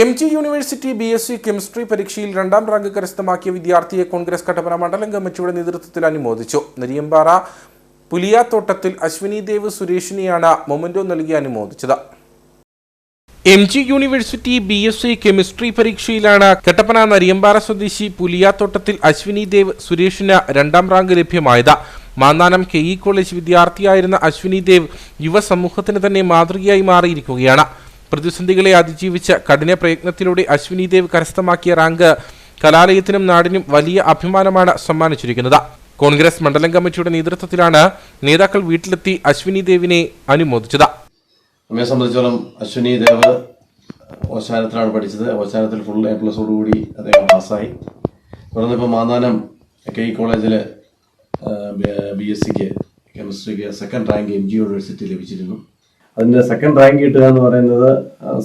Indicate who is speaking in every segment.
Speaker 1: M G university B S C chemistry പരീക്ഷയിൽ രണ്ടാം rank കരസ്ഥമാക്കിയ വിദ്യാർത്ഥിയെ കോൺഗ്രസ് കട്ടപ്പന മണ്ഡലം കമ്മിറ്റിയുടെ നേതൃത്വത്തിൽ അനുമോദിച്ചു. നെരിയമ്പാറ പുലിയാത്തോട്ടത്തിൽ അശ്വിനി ദേവ് സുരേഷിനെയാണ് മൊമന്റോ നൽകി അനുമോദിച്ചത്. M G university B S C chemistry പരീക്ഷയിലാണ് Kattappana Nariyampara സ്വദേശി പുലിയാത്തോട്ടത്തിൽ അശ്വിനി ദേവ് സുരേഷിന് രണ്ടാം റാങ്ക് ലഭ്യമായത്. മാന്നാനം കെ ഇ കോളേജ് വിദ്യാർത്ഥിയായിരുന്ന അശ്വിനി ദേവ് യുവസമൂഹത്തിന് തന്നെ മാതൃകയായി മാറിയിരിക്കുകയാണ്. പ്രതിസന്ധികളെ അതിജീവിച്ച കഠിന പ്രയത്നത്തിലൂടെ അശ്വിനി ദേവ് കരസ്ഥമാക്കിയ റാങ്ക് കലാലയത്തിനും നാടിനും വലിയ അഭിമാനമാണ് സമ്മാനിച്ചിരിക്കുന്നത്. കോൺഗ്രസ് മണ്ഡലം കമ്മിറ്റിയുടെ നേതൃത്വത്തിലാണ് നേതാക്കൾ വീട്ടിലെത്തി അശ്വിനി ദേവിനെ അനുമോദിച്ചത്.
Speaker 2: നമ്മെ സംബന്ധിച്ചോളം അശ്വിനി ദേവ് ഓശാനത്തിലാണ് പഠിച്ചത്. ഓശാനത്തിൽ ഫുൾ എ പ്ലസോടുകൂടി അദ്ദേഹം പാസ്സായി. തുടർന്ന് ഇപ്പോൾ മാന്നാനം കെ ഇ കോളേജിൽ ബി എസ് സിക്ക് കെമിസ്ട്രിക്ക് second rank M G university ലഭിച്ചിരുന്നു. അതിന്റെ സെക്കൻഡ് റാങ്ക് കിട്ടുക എന്ന് പറയുന്നത്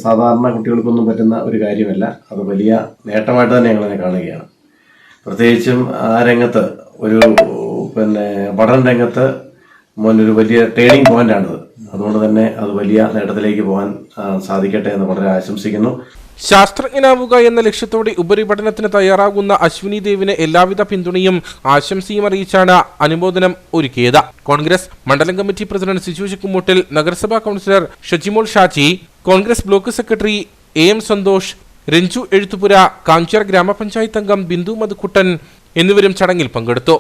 Speaker 2: സാധാരണ കുട്ടികൾക്കൊന്നും പറ്റുന്ന ഒരു കാര്യമല്ല. അത് വലിയ നേട്ടമായിട്ട് തന്നെ ഞങ്ങളതിനെ കാണുകയാണ്. പ്രത്യേകിച്ചും ആ രംഗത്ത് ഒരു പിന്നെ പഠന രംഗത്ത് മോനൊരു വലിയ ടേണിംഗ് പോയിന്റാണിത് അതുകൊണ്ട് തന്നെ അത് വലിയ നേട്ടത്തിലേക്ക് പോകാൻ സാധിക്കട്ടെ എന്ന് വളരെ ആശംസിക്കുന്നു.
Speaker 1: ശാസ്ത്രജ്ഞനാവുക എന്ന ലക്ഷ്യത്തോടെ ഉപരിപഠനത്തിന് തയ്യാറാകുന്ന അശ്വിനി ദേവിന് എല്ലാവിധ പിന്തുണയും ആശംസയും അറിയിച്ചാണ് അനുമോദനം ഒരുക്കിയത്. കോൺഗ്രസ് മണ്ഡലം കമ്മിറ്റി പ്രസിഡന്റ് സിജു ചിക്കുമൂട്ടിൽ നഗരസഭാ councillor Shajimol Shaji Congress block secretary A M Santhosh Ranju Ezhuthupura കാഞ്ചർ ഗ്രാമപഞ്ചായത്ത് അംഗം ബിന്ദു മധുക്കുട്ടൻ എന്നിവരും ചടങ്ങിൽ പങ്കെടുത്തു.